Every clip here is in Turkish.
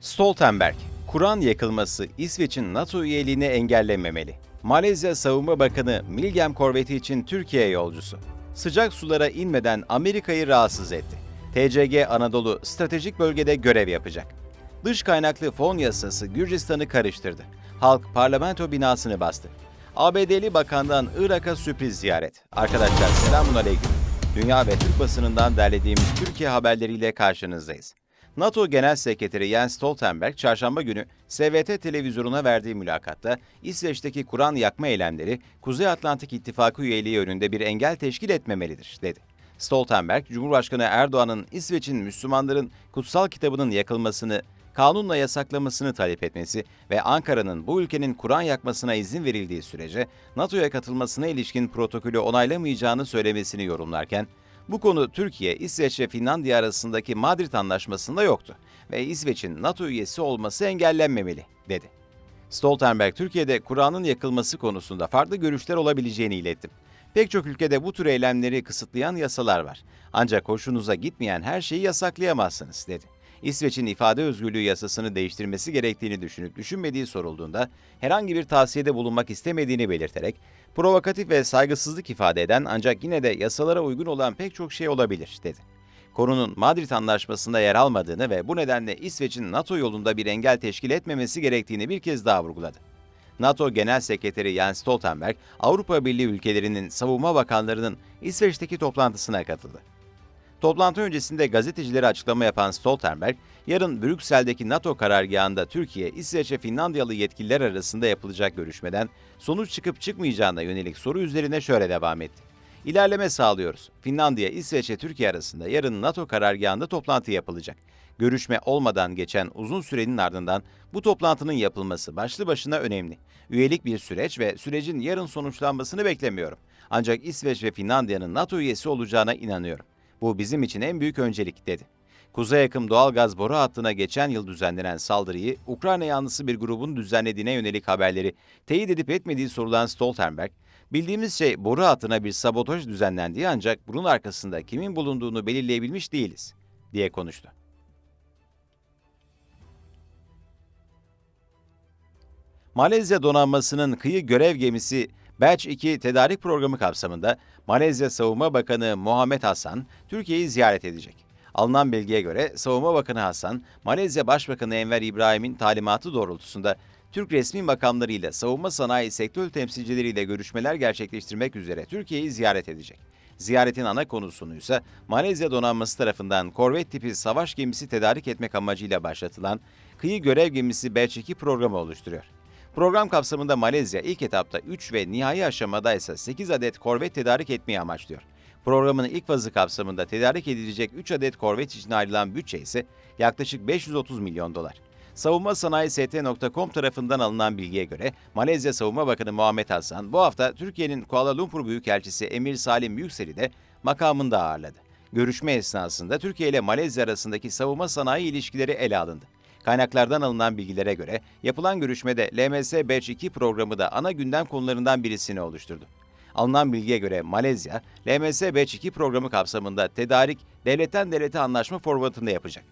Stoltenberg, Kur'an yakılması İsveç'in NATO üyeliğini engellememeli. Malezya Savunma Bakanı Milgem korveti için Türkiye yolcusu. Sıcak sulara inmeden Amerika'yı rahatsız etti. TCG Anadolu stratejik bölgede görev yapacak. Dış kaynaklı fon yasası Gürcistan'ı karıştırdı. Halk parlamento binasını bastı. ABD'li bakandan Irak'a sürpriz ziyaret. Arkadaşlar selamun aleyküm. Dünya ve Türk basınından derlediğimiz Türkiye haberleriyle karşınızdayız. NATO Genel Sekreteri Jens Stoltenberg, çarşamba günü SVT televizyonuna verdiği mülakatta İsveç'teki Kur'an yakma eylemleri Kuzey Atlantik İttifakı üyeliği önünde bir engel teşkil etmemelidir, dedi. Stoltenberg, Cumhurbaşkanı Erdoğan'ın İsveç'in Müslümanların kutsal kitabının yakılmasını kanunla yasaklamasını talep etmesi ve Ankara'nın bu ülkenin Kur'an yakmasına izin verildiği sürece NATO'ya katılmasına ilişkin protokolü onaylamayacağını söylemesini yorumlarken, bu konu Türkiye, İsveç ve Finlandiya arasındaki Madrid Anlaşması'nda yoktu ve İsveç'in NATO üyesi olması engellenmemeli, dedi. Stoltenberg, Türkiye'de Kur'an'ın yakılması konusunda farklı görüşler olabileceğini iletti. Pek çok ülkede bu tür eylemleri kısıtlayan yasalar var. Ancak hoşunuza gitmeyen her şeyi yasaklayamazsınız, dedi. İsveç'in ifade özgürlüğü yasasını değiştirmesi gerektiğini düşünüp düşünmediği sorulduğunda herhangi bir tavsiyede bulunmak istemediğini belirterek provokatif ve saygısızlık ifade eden ancak yine de yasalara uygun olan pek çok şey olabilir, dedi. Konunun Madrid Anlaşması'nda yer almadığını ve bu nedenle İsveç'in NATO yolunda bir engel teşkil etmemesi gerektiğini bir kez daha vurguladı. NATO Genel Sekreteri Jens Stoltenberg, Avrupa Birliği ülkelerinin savunma bakanlarının İsveç'teki toplantısına katıldı. Toplantı öncesinde gazetecilere açıklama yapan Stoltenberg, yarın Brüksel'deki NATO karargahında Türkiye, İsveç ve Finlandiyalı yetkililer arasında yapılacak görüşmeden sonuç çıkıp çıkmayacağına yönelik soru üzerine şöyle devam etti. İlerleme sağlıyoruz. Finlandiya, İsveç ve Türkiye arasında yarın NATO karargahında toplantı yapılacak. Görüşme olmadan geçen uzun sürenin ardından bu toplantının yapılması başlı başına önemli. Üyelik bir süreç ve sürecin yarın sonuçlanmasını beklemiyorum. Ancak İsveç ve Finlandiya'nın NATO üyesi olacağına inanıyorum. Bu bizim için en büyük öncelik dedi. Kuzey Akım doğalgaz boru hattına geçen yıl düzenlenen saldırıyı Ukrayna yanlısı bir grubun düzenlediğine yönelik haberleri teyit edip etmediği sorulan Stoltenberg, bildiğimiz şey boru hattına bir sabotaj düzenlendiği ancak bunun arkasında kimin bulunduğunu belirleyebilmiş değiliz, diye konuştu. Malezya donanmasının kıyı görev gemisi Batch 2 tedarik programı kapsamında Malezya Savunma Bakanı Muhammed Hasan Türkiye'yi ziyaret edecek. Alınan bilgiye göre Savunma Bakanı Hasan, Malezya Başbakanı Enver İbrahim'in talimatı doğrultusunda Türk resmi makamlarıyla savunma sanayi sektör temsilcileriyle görüşmeler gerçekleştirmek üzere Türkiye'yi ziyaret edecek. Ziyaretin ana konusunu ise Malezya donanması tarafından korvet tipi savaş gemisi tedarik etmek amacıyla başlatılan kıyı görev gemisi Batch 2 programı oluşturuyor. Program kapsamında Malezya ilk etapta 3 ve nihai aşamada ise 8 adet korvet tedarik etmeyi amaçlıyor. Programın ilk fazı kapsamında tedarik edilecek 3 adet korvet için ayrılan bütçe ise yaklaşık 530 milyon dolar. Savunma Sanayi ST.com tarafından alınan bilgiye göre Malezya Savunma Bakanı Muhammed Hasan bu hafta Türkiye'nin Kuala Lumpur Büyükelçisi Emir Salim Yüksel'i de makamında ağırladı. Görüşme esnasında Türkiye ile Malezya arasındaki savunma sanayi ilişkileri ele alındı. Kaynaklardan alınan bilgilere göre yapılan görüşmede LMS Batch 2 programı da ana gündem konularından birisini oluşturdu. Alınan bilgiye göre Malezya, LMS Batch 2 programı kapsamında tedarik devletten devlete anlaşma formatında yapacak.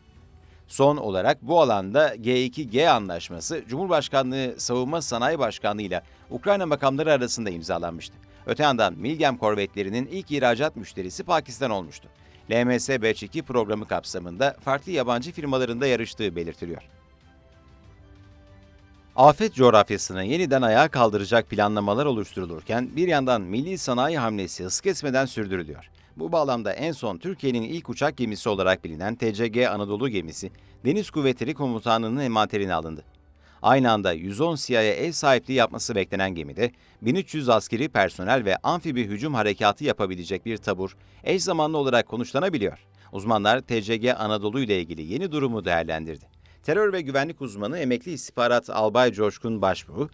Son olarak bu alanda G2G anlaşması Cumhurbaşkanlığı Savunma Sanayi Başkanlığı ile Ukrayna makamları arasında imzalanmıştı. Öte yandan Milgem korvetlerinin ilk ihracat müşterisi Pakistan olmuştu. LMS Batch 2 programı kapsamında farklı yabancı firmalarında yarıştığı belirtiliyor. Afet coğrafyasını yeniden ayağa kaldıracak planlamalar oluşturulurken bir yandan milli sanayi hamlesi hız kesmeden sürdürülüyor. Bu bağlamda en son Türkiye'nin ilk uçak gemisi olarak bilinen TCG Anadolu gemisi Deniz Kuvvetleri Komutanlığı'nın envanterine alındı. Aynı anda 110 SİHA'ya ev sahipliği yapması beklenen gemide 1300 askeri personel ve amfibi hücum harekatı yapabilecek bir tabur eş zamanlı olarak konuşlanabiliyor. Uzmanlar TCG Anadolu ile ilgili yeni durumu değerlendirdi. Terör ve güvenlik uzmanı emekli istihbarat Albay Coşkun Başbuğ,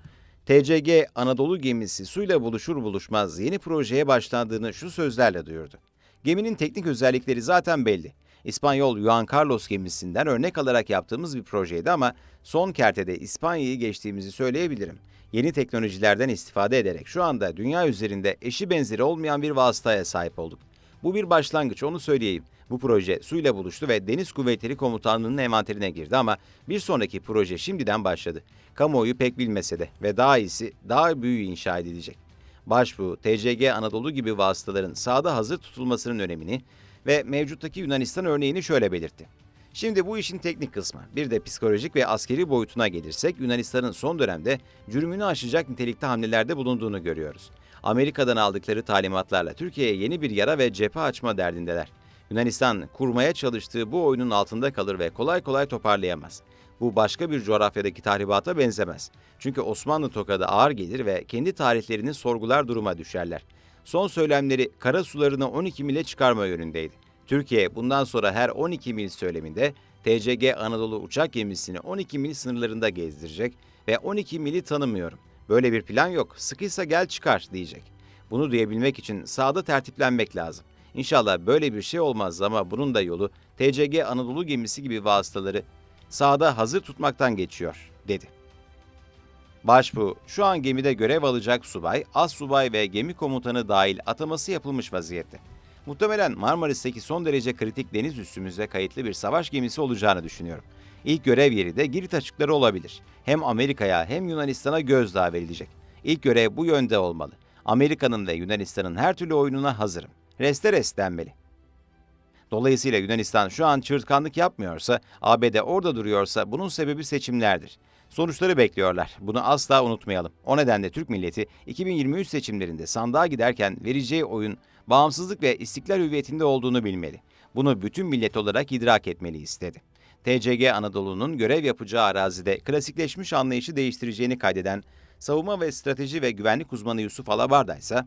TCG Anadolu gemisi suyla buluşur buluşmaz yeni projeye başlandığını şu sözlerle duyurdu. Geminin teknik özellikleri zaten belli. İspanyol Juan Carlos gemisinden örnek alarak yaptığımız bir projeydi ama son kertede İspanya'yı geçtiğimizi söyleyebilirim. Yeni teknolojilerden istifade ederek şu anda dünya üzerinde eşi benzeri olmayan bir vasıtaya sahip olduk. Bu bir başlangıç onu söyleyeyim. Bu proje suyla buluştu ve Deniz Kuvvetleri Komutanlığı'nın envanterine girdi ama bir sonraki proje şimdiden başladı. Kamuoyu pek bilmese de ve daha iyisi daha büyüğü inşa edilecek. Başbuğ, TCG Anadolu gibi vasıtaların sahada hazır tutulmasının önemini ve mevcuttaki Yunanistan örneğini şöyle belirtti. Şimdi bu işin teknik kısmı, bir de psikolojik ve askeri boyutuna gelirsek Yunanistan'ın son dönemde cürmünü aşacak nitelikte hamlelerde bulunduğunu görüyoruz. Amerika'dan aldıkları talimatlarla Türkiye'ye yeni bir yara ve cephe açma derdindeler. Yunanistan kurmaya çalıştığı bu oyunun altında kalır ve kolay kolay toparlayamaz. Bu başka bir coğrafyadaki tahribata benzemez. Çünkü Osmanlı tokadı ağır gelir ve kendi tarihlerini sorgular duruma düşerler. Son söylemleri kara sularını 12 mile çıkarma yönündeydi. Türkiye bundan sonra her 12 mil söyleminde TCG Anadolu uçak gemisini 12 mil sınırlarında gezdirecek ve 12 mili tanımıyorum. Böyle bir plan yok. Sıkıysa gel çıkar diyecek. Bunu diyebilmek için sahada tertiplenmek lazım. İnşallah böyle bir şey olmaz ama bunun da yolu TCG Anadolu gemisi gibi vasıtaları sahada hazır tutmaktan geçiyor, dedi. Başbuğ, şu an gemide görev alacak subay, az subay ve gemi komutanı dahil ataması yapılmış vaziyette. Muhtemelen Marmaris'teki son derece kritik deniz üssümüzde kayıtlı bir savaş gemisi olacağını düşünüyorum. İlk görev yeri de Girit açıkları olabilir. Hem Amerika'ya hem Yunanistan'a gözdağı verilecek. İlk görev bu yönde olmalı. Amerika'nın ve Yunanistan'ın her türlü oyununa hazırım. Reste rest denmeli. Dolayısıyla Yunanistan şu an çırtkanlık yapmıyorsa, ABD orada duruyorsa bunun sebebi seçimlerdir. Sonuçları bekliyorlar. Bunu asla unutmayalım. O nedenle Türk milleti 2023 seçimlerinde sandığa giderken vereceği oyun bağımsızlık ve istiklal hüviyetinde olduğunu bilmeli. Bunu bütün millet olarak idrak etmeli istedi. TCG Anadolu'nun görev yapacağı arazide klasikleşmiş anlayışı değiştireceğini kaydeden savunma ve strateji ve güvenlik uzmanı Yusuf Alabarda ise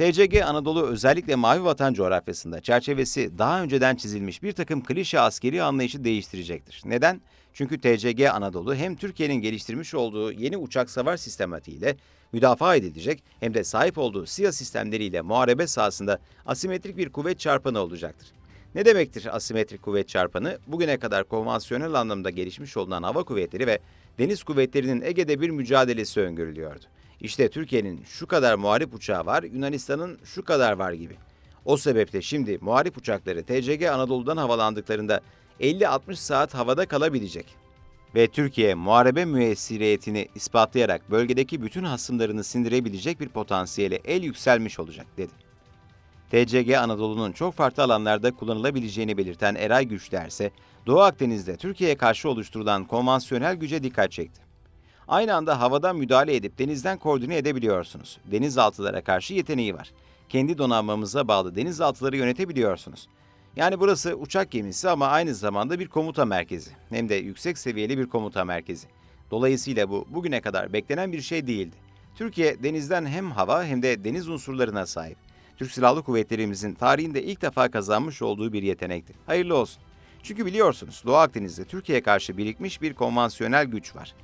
TCG Anadolu özellikle Mavi Vatan coğrafyasında çerçevesi daha önceden çizilmiş bir takım klişe askeri anlayışı değiştirecektir. Neden? Çünkü TCG Anadolu hem Türkiye'nin geliştirmiş olduğu yeni uçak savar sistematiğiyle müdafaa edilecek hem de sahip olduğu SİHA sistemleriyle muharebe sahasında asimetrik bir kuvvet çarpanı olacaktır. Ne demektir asimetrik kuvvet çarpanı? Bugüne kadar konvansiyonel anlamda gelişmiş olunan hava kuvvetleri ve deniz kuvvetlerinin Ege'de bir mücadelesi öngörülüyordu. İşte Türkiye'nin şu kadar muharip uçağı var, Yunanistan'ın şu kadar var gibi. O sebeple şimdi muharip uçakları TCG Anadolu'dan havalandıklarında 50-60 saat havada kalabilecek. Ve Türkiye muharebe müessiriyetini ispatlayarak bölgedeki bütün hasımlarını sindirebilecek bir potansiyele el yükselmiş olacak dedi. TCG Anadolu'nun çok farklı alanlarda kullanılabileceğini belirten Eray Güçler ise Doğu Akdeniz'de Türkiye'ye karşı oluşturulan konvansiyonel güce dikkat çekti. Aynı anda havadan müdahale edip denizden koordine edebiliyorsunuz. Denizaltılara karşı yeteneği var. Kendi donanmamıza bağlı denizaltıları yönetebiliyorsunuz. Yani burası uçak gemisi ama aynı zamanda bir komuta merkezi. Hem de yüksek seviyeli bir komuta merkezi. Dolayısıyla bu bugüne kadar beklenen bir şey değildi. Türkiye denizden hem hava hem de deniz unsurlarına sahip. Türk Silahlı Kuvvetlerimizin tarihinde ilk defa kazanmış olduğu bir yetenekti. Hayırlı olsun. Çünkü biliyorsunuz Doğu Akdeniz'de Türkiye'ye karşı birikmiş bir konvansiyonel güç var.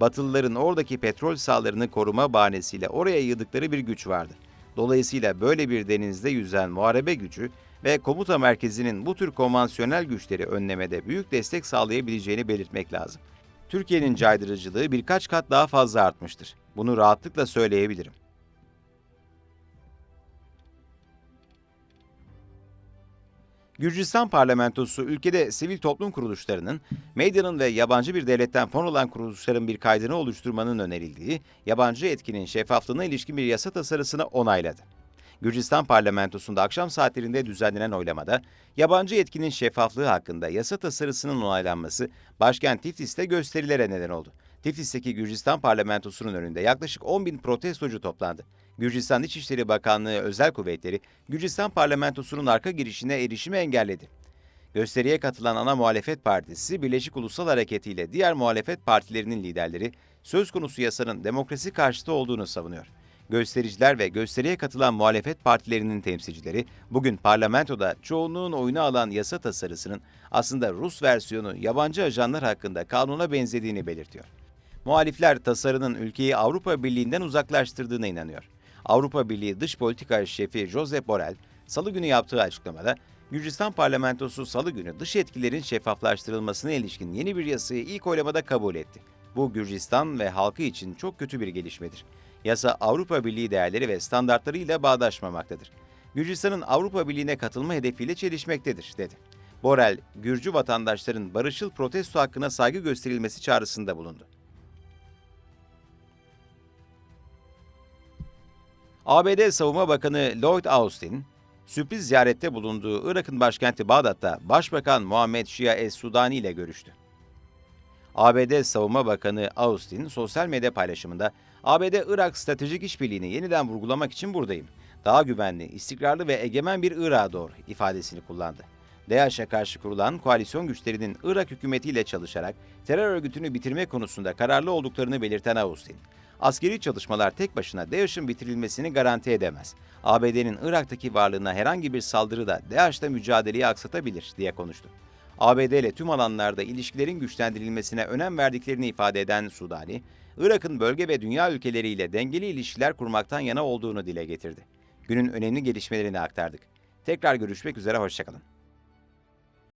Batılıların oradaki petrol sahalarını koruma bahanesiyle oraya yığdıkları bir güç vardı. Dolayısıyla böyle bir denizde yüzen muharebe gücü ve komuta merkezinin bu tür konvansiyonel güçleri önlemede büyük destek sağlayabileceğini belirtmek lazım. Türkiye'nin caydırıcılığı birkaç kat daha fazla artmıştır. Bunu rahatlıkla söyleyebilirim. Gürcistan parlamentosu ülkede sivil toplum kuruluşlarının, medyanın ve yabancı bir devletten fon olan kuruluşların bir kaydını oluşturmanın önerildiği yabancı etkinin şeffaflığına ilişkin bir yasa tasarısını onayladı. Gürcistan parlamentosunda akşam saatlerinde düzenlenen oylamada yabancı etkinin şeffaflığı hakkında yasa tasarısının onaylanması başkent Tiflis'te gösterilere neden oldu. Tiflis'teki Gürcistan parlamentosunun önünde yaklaşık 10 bin protestocu toplandı. Gürcistan İçişleri Bakanlığı özel kuvvetleri Gürcistan parlamentosunun arka girişine erişimi engelledi. Gösteriye katılan ana muhalefet partisi Birleşik Ulusal Hareketi ile diğer muhalefet partilerinin liderleri söz konusu yasanın demokrasi karşıtı olduğunu savunuyor. Göstericiler ve gösteriye katılan muhalefet partilerinin temsilcileri bugün parlamentoda çoğunluğun oyunu alan yasa tasarısının aslında Rus versiyonu yabancı ajanlar hakkında kanuna benzediğini belirtiyor. Muhalifler tasarının ülkeyi Avrupa Birliği'nden uzaklaştırdığına inanıyor. Avrupa Birliği Dış Politika Şefi Josep Borrell, Salı günü yaptığı açıklamada, Gürcistan parlamentosu Salı günü dış etkilerin şeffaflaştırılmasına ilişkin yeni bir yasayı ilk oylamada kabul etti. Bu Gürcistan ve halkı için çok kötü bir gelişmedir. Yasa Avrupa Birliği değerleri ve standartlarıyla bağdaşmamaktadır. Gürcistan'ın Avrupa Birliği'ne katılma hedefiyle çelişmektedir, dedi. Borel, Gürcü vatandaşların barışçıl protesto hakkına saygı gösterilmesi çağrısında bulundu. ABD Savunma Bakanı Lloyd Austin, sürpriz ziyarette bulunduğu Irak'ın başkenti Bağdat'ta Başbakan Muhammed Şia Es-Sudani ile görüştü. ABD Savunma Bakanı Austin sosyal medya paylaşımında ABD-Irak stratejik işbirliğini yeniden vurgulamak için buradayım. Daha güvenli, istikrarlı ve egemen bir Irak'a doğru ifadesini kullandı. DAEŞ'e karşı kurulan koalisyon güçlerinin Irak hükümetiyle çalışarak terör örgütünü bitirme konusunda kararlı olduklarını belirten Austin, askeri çalışmalar tek başına DAEŞ'in bitirilmesini garanti edemez. ABD'nin Irak'taki varlığına herhangi bir saldırı da DAEŞ'le mücadeleyi aksatabilir diye konuştu. ABD ile tüm alanlarda ilişkilerin güçlendirilmesine önem verdiklerini ifade eden Sudani, Irak'ın bölge ve dünya ülkeleriyle dengeli ilişkiler kurmaktan yana olduğunu dile getirdi. Günün önemli gelişmelerini aktardık. Tekrar görüşmek üzere, hoşçakalın.